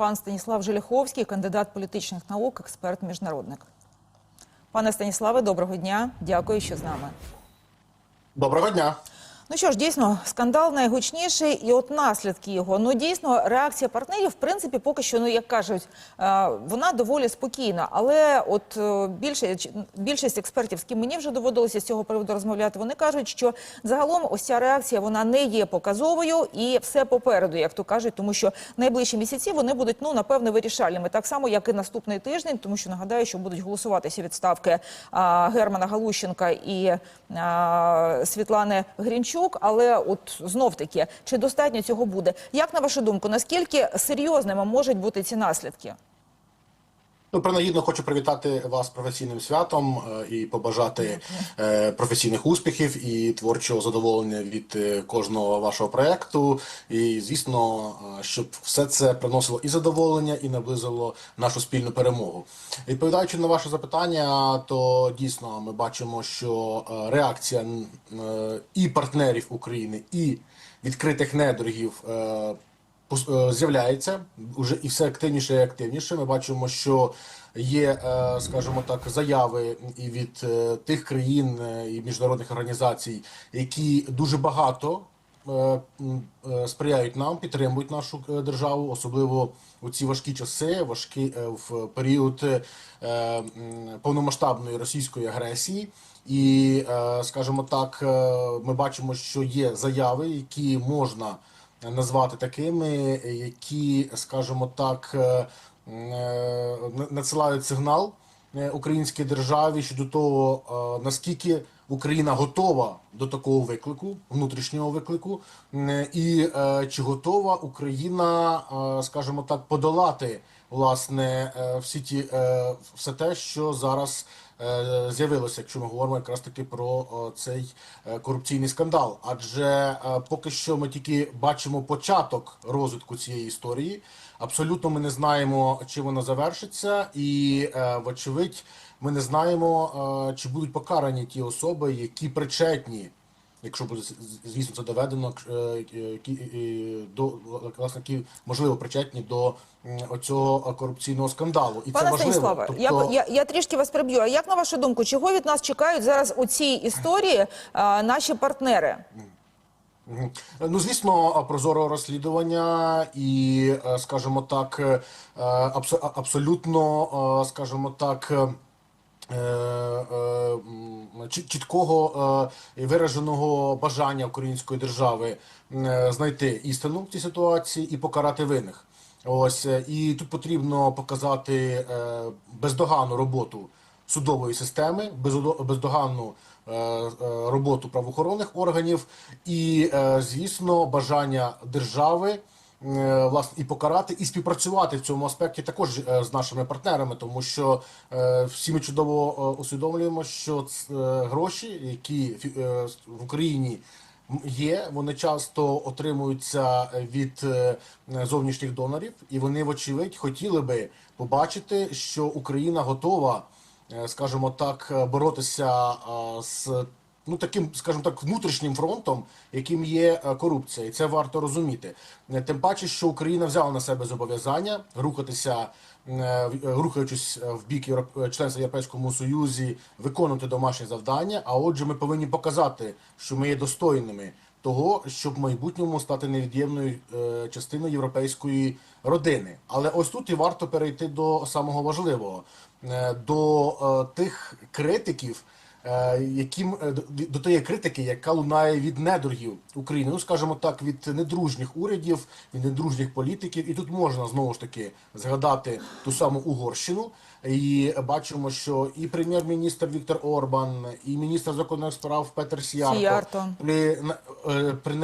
пан Станіслав Желіховський, кандидат політичних наук, експерт, міжнародник. Пане Станіславе, доброго дня. Дякую, що з нами. Доброго дня. Ну що ж, дійсно, скандал найгучніший, і от наслідки його. Ну дійсно, реакція партнерів, в принципі, поки що, ну як кажуть, е, вона доволі спокійна. Але от е, більше більшість експертів, з ким мені вже доводилося з цього приводу розмовляти, вони кажуть, що загалом ось ця реакція вона не є показовою і все попереду, як то кажуть, тому що найближчі місяці вони будуть ну напевне вирішальними, так само як і наступний тиждень, тому що нагадаю, що будуть голосуватися відставки а, Германа Галущенка і а, Світлани Грінчук. Але от знов таки, чи достатньо цього буде? Як на вашу думку, наскільки серйозними можуть бути ці наслідки? Ну, принагідно хочу привітати вас професійним святом е, і побажати е, професійних успіхів і творчого задоволення від е, кожного вашого проекту. І звісно, щоб все це приносило і задоволення, і наблизило нашу спільну перемогу. Відповідаючи на ваше запитання, то дійсно ми бачимо, що реакція і партнерів України, і відкритих недорогів. Е, з'являється уже і все активніше і активніше. Ми бачимо, що є, е, скажімо так, заяви і від е, тих країн і міжнародних організацій, які дуже багато. Сприяють нам, підтримують нашу державу, особливо у ці важкі часи, важкі в період повномасштабної російської агресії. І, скажімо так, ми бачимо, що є заяви, які можна назвати такими, які, скажімо так, е, е, надсилають сигнал е, українській державі щодо того, наскільки Україна готова до такого виклику, внутрішнього виклику, і чи готова Україна, скажімо так, подолати власне всі ті все те, що зараз з'явилося, якщо ми говоримо якраз таки про е, цей е, корупційний скандал. Адже е, поки що ми тільки бачимо початок розвитку цієї історії. Абсолютно ми не знаємо, чи вона завершиться, і е, вочевидь, ми не знаємо, е, чи будуть покарані ті особи, які причетні. Якщо буде звісно це доведено, е, е, які, е, до власне, які можливо причетні до оцього корупційного скандалу, і Пане це важливо. Станіславе, Тобто- я, я, я трішки вас приб'ю. А як на вашу думку, чого від нас чекають зараз у цій історії а, наші партнери? Ну, звісно, прозорого розслідування і, е, скажімо так, е, абсо- абсолютно, е, скажімо так. Е, е, чіткого е, і вираженого бажання української держави знайти істину в цій ситуації і покарати винних. Ось і тут потрібно показати бездоганну роботу судової системи, бездоганну роботу правоохоронних органів і, звісно, бажання держави власне і покарати, і співпрацювати в цьому аспекті також е, з нашими партнерами, тому що е, всі ми чудово е, усвідомлюємо, що е, гроші, які е, в Україні є, вони часто отримуються від е, зовнішніх донорів, і вони, вочевидь, хотіли би побачити, що Україна готова, е, скажімо так, е, боротися е, з ну таким, скажімо так, внутрішнім фронтом, яким є е, корупція, і це варто розуміти. Е, Тим паче, що Україна взяла на себе зобов'язання рухатися, е, рухаючись в бік членства Європейському Союзі, виконувати домашні завдання. А отже, ми повинні показати, що ми є достойними того, щоб в майбутньому стати невід'ємною частиною європейської родини. Але ось тут і варто перейти до самого важливого, до тих критиків. Е, Яким е, до, тієї критики, яка лунає від недоргів України, ну скажімо так, від недружніх урядів, від недружніх політиків, і тут можна знову ж таки згадати ту саму Угорщину. І бачимо, що і прем'єр-міністр Віктор Орбан, і міністр закордонних справ Петер Сіярто, Сіярто. при, е, при,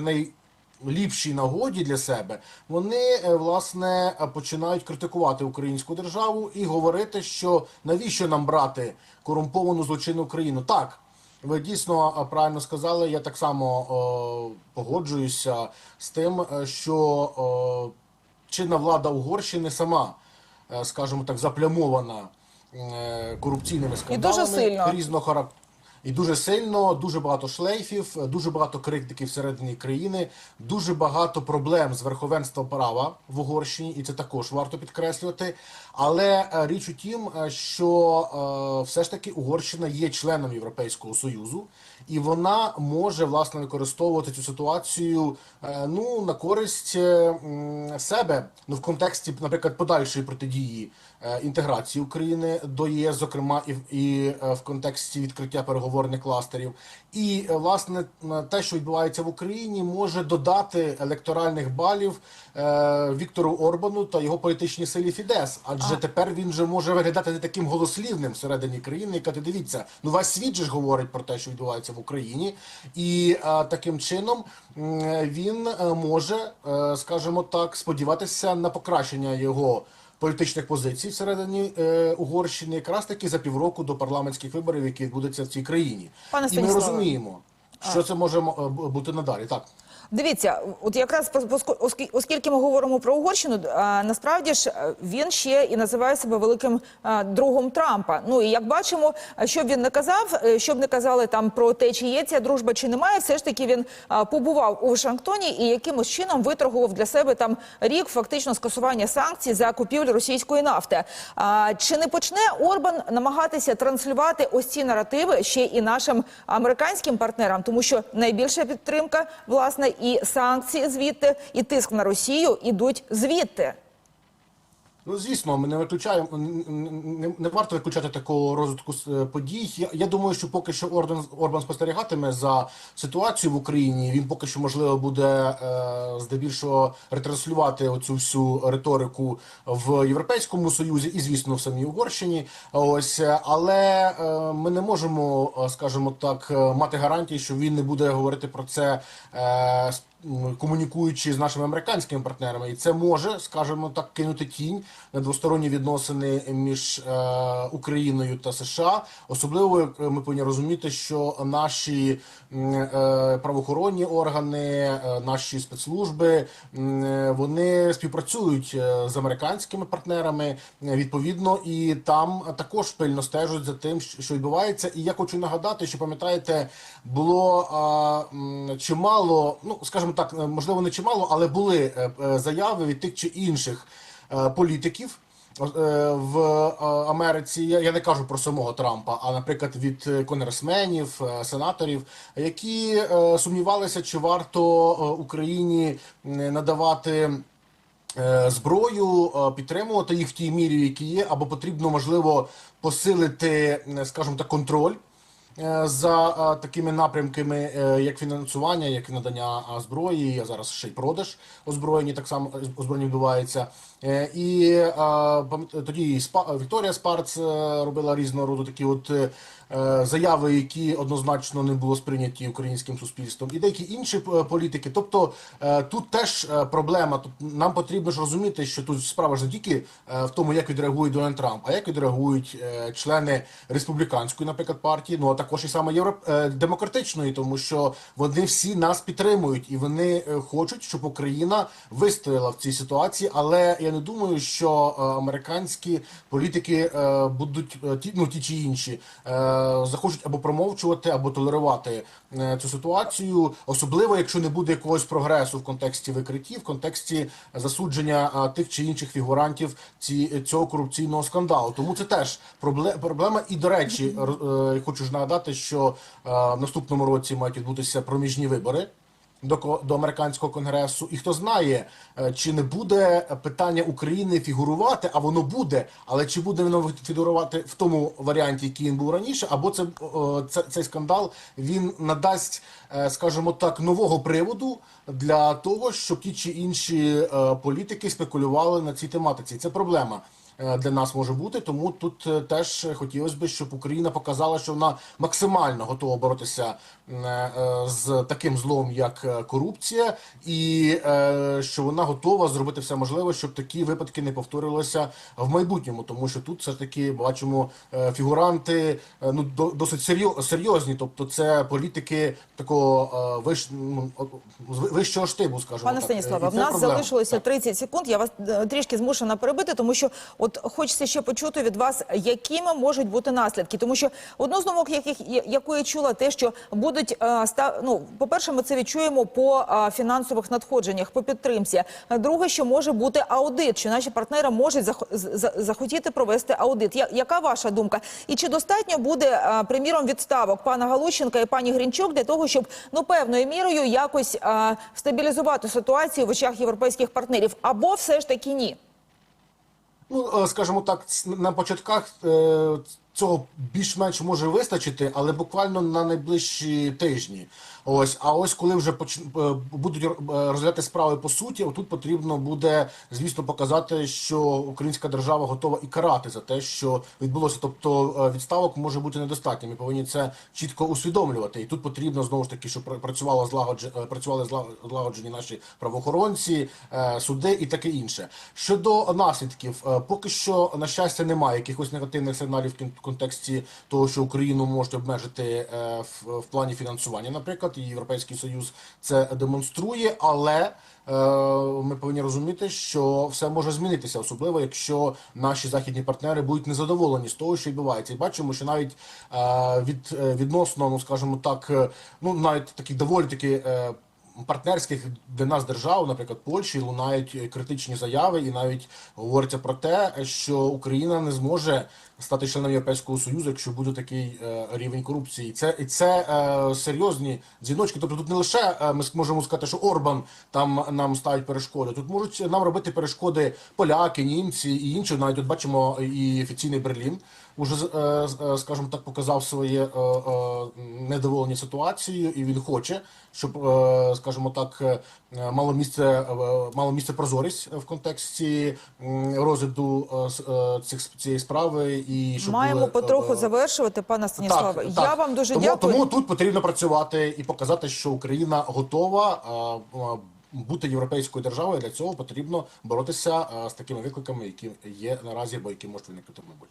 най, найліпшій нагоді для себе вони е, власне е, починають критикувати українську державу і говорити, що навіщо нам брати корумповану злочинну країну? Так. Ви дійсно е, правильно сказали. Я так само е, погоджуюся з тим, що е, чинна влада Угорщини сама, скажімо так, заплямована корупційними скандалами дуже сильно. різного характеру. І дуже сильно, дуже багато шлейфів, дуже багато критики всередині країни, дуже багато проблем з верховенством права в Угорщині, і це також варто підкреслювати. Але е, річ у тім, е, що е, все ж таки Угорщина є членом Європейського союзу, і вона може власне використовувати цю ситуацію ну на користь себе, ну в контексті, наприклад, подальшої протидії інтеграції України до ЄС, зокрема, і, в- контексті відкриття переговорних кластерів. І е, власне те, що відбувається в Україні, може додати електоральних балів е, Віктору Орбану та його політичній силі Фідес. Адже тепер він же може виглядати не таким голослівним всередині країни, яка ти дивіться, ну весь світ же ж говорить про те, що відбувається в Україні, і е, таким чином м, він е, може, е, скажімо так, сподіватися на покращення його політичних позицій всередині е, Угорщини, якраз таки за півроку до парламентських виборів, які відбудуться в цій країні. Пане і ми розуміємо, що це може е, бути надалі. Так. Дивіться, от якраз оскільки ми говоримо про Угорщину, насправді ж е, він ще і називає себе великим другом Трампа. Ну і як бачимо, а, що б він не казав, е, що б не казали там про те, чи є ця дружба, чи немає, все ж таки він побував у Вашингтоні і якимось чином виторгував для себе там рік фактично скасування санкцій за купівлю російської нафти. Чи не почне Орбан намагатися транслювати ось ці наративи ще і нашим американським партнерам, тому що найбільша підтримка, власне, і санкції звідти, і тиск на Росію ідуть звідти. Ну, звісно, ми не виключаємо, не, не варто виключати такого розвитку е, подій. Я, я думаю, що поки що Орбан, Орбан спостерігатиме за ситуацією в Україні. Він поки що можливо буде е, здебільшого ретранслювати оцю всю риторику в Європейському Союзі і, звісно, в самій Угорщині. Ось, е, але е, ми не можемо, е, скажімо так, мати гарантії, що він не буде говорити про це. Е, комунікуючи з нашими американськими партнерами, і це може, скажімо так, кинути тінь двосторонні відносини між е, Україною та США. Особливо ми повинні розуміти, що наші е, правоохоронні органи, е, наші спецслужби вони співпрацюють з американськими партнерами відповідно, і там також пильно стежать за тим, що відбувається. І я хочу нагадати, що пам'ятаєте, було чимало, ну скажімо так, можливо, не чимало, але були заяви від тих чи інших політиків. е, В е, Америці я, не кажу про самого Трампа, а наприклад від е, конгресменів, е, сенаторів, які е, сумнівалися, чи варто е, Україні надавати е, зброю, е, підтримувати їх в тій мірі, які є, або потрібно можливо посилити, е, скажімо так, контроль е, за е, такими напрямками, е, як фінансування, як надання е, зброї, а зараз ще й продаж озброєння так само е, озброєння відбувається. Е, І е, тоді Вікторія Спарц е, робила різного роду такі от е, е, заяви, які однозначно не було сприйняті українським суспільством, і деякі інші е, політики. Тобто е, тут теж е, проблема. Тобто нам потрібно ж розуміти, що тут справа ж не тільки е, в тому, як відреагує Дональд Трамп, а як відреагують е, члени республіканської, наприклад, партії, ну а також і саме євро... е, демократичної, тому що вони всі нас підтримують і вони е, хочуть, щоб Україна вистояла в цій ситуації. Але я не думаю, що е, американські політики е, будуть е, ті, ну ті чи інші е, захочуть або промовчувати, або толерувати е, цю ситуацію, особливо якщо не буде якогось прогресу в контексті викриттів, в контексті засудження тих чи інших фігурантів ці, цього корупційного скандалу. Тому це теж проблема. І до речі, е, хочу ж нагадати, що е, в наступному році мають відбутися проміжні вибори до до американського конгресу, і хто знає, е, чи не буде питання України фігурувати, а воно буде, але чи буде воно фігурувати в тому варіанті, який він був раніше, або це, це цей скандал він надасть, е, скажімо так, нового приводу для того, щоб ті чи інші е, політики спекулювали на цій тематиці. Це проблема. е, для нас може бути. Тому тут е, теж хотілося б, щоб Україна показала, що вона максимально готова боротися е, е, з таким злом, як е, корупція, і е, що вона готова зробити все можливе, щоб такі випадки не повторилися в майбутньому. Тому що тут все ж таки бачимо е, фігуранти е, ну до- досить серйозні, тобто це політики такого е, виш, ну, вищого штибу, скажімо Пане так. Станіславе, в нас проблема. залишилося Так. 30 секунд. Я вас е, трішки змушена перебити, тому що от от хочеться ще почути від вас, якими можуть бути наслідки, тому що одну з думок, яких яку я чула, те, що будуть е, ну, по-перше, ми це відчуємо по е, фінансових надходженнях, по підтримці. Друге, що може бути аудит, що наші партнери можуть зах- за- захотіти провести аудит. Яка ваша думка? І чи достатньо буде, е, приміром, відставок пана Галущенка і пані Гринчук для того, щоб ну певною мірою якось е, стабілізувати ситуацію в очах європейських партнерів, або все ж таки ні? Ну, е, скажімо так, на початках е, цього більш-менш може вистачити, але буквально на найближчі тижні. Ось, а ось коли вже поч... е, будуть е, розглядати справи по суті, тут потрібно буде, звісно, показати, що українська держава готова і карати за те, що відбулося. Тобто е, відставок може бути недостатньо. Ми повинні це чітко усвідомлювати. І тут потрібно знову ж таки, щоб пр- працювало злагодж... працювали зла- злагоджені наші правоохоронці, суди і таке інше. Щодо наслідків, поки що на щастя немає якихось негативних сигналів в контексті того, що Україну можуть обмежити в плані фінансування, наприклад, і Європейський Союз це демонструє, але е, ми повинні розуміти, що все може змінитися, особливо якщо наші західні партнери будуть незадоволені з того, що відбувається, і бачимо, що навіть е, від е, відносно, ну скажімо так, ну навіть такі доволі такі. Партнерських для нас держав, наприклад, Польщі, лунають е, критичні заяви, і навіть говориться про те, що Україна не зможе стати членом Європейського Союзу, якщо буде такий е, рівень корупції. Це і це е, серйозні дзвіночки. Тобто тут не лише ми можемо сказати, що Орбан там нам ставить перешкоди. Тут можуть нам робити перешкоди поляки, німці і інші. Навіть тут бачимо і офіційний Берлін. Уже е, е, скажімо так показав своє е, недоволення ситуацією, і він хоче, щоб, скажімо так, мало місце мало місце прозорість в контексті розгляду цих цієї справи, і щоб Маємо були, потроху завершувати, пане Станіславе. Я вам дуже тому, дякую. Тому тут потрібно працювати і показати, що Україна готова бути європейською державою. Для цього потрібно боротися з такими викликами, які є наразі, або які можуть виникнути в майбутньому.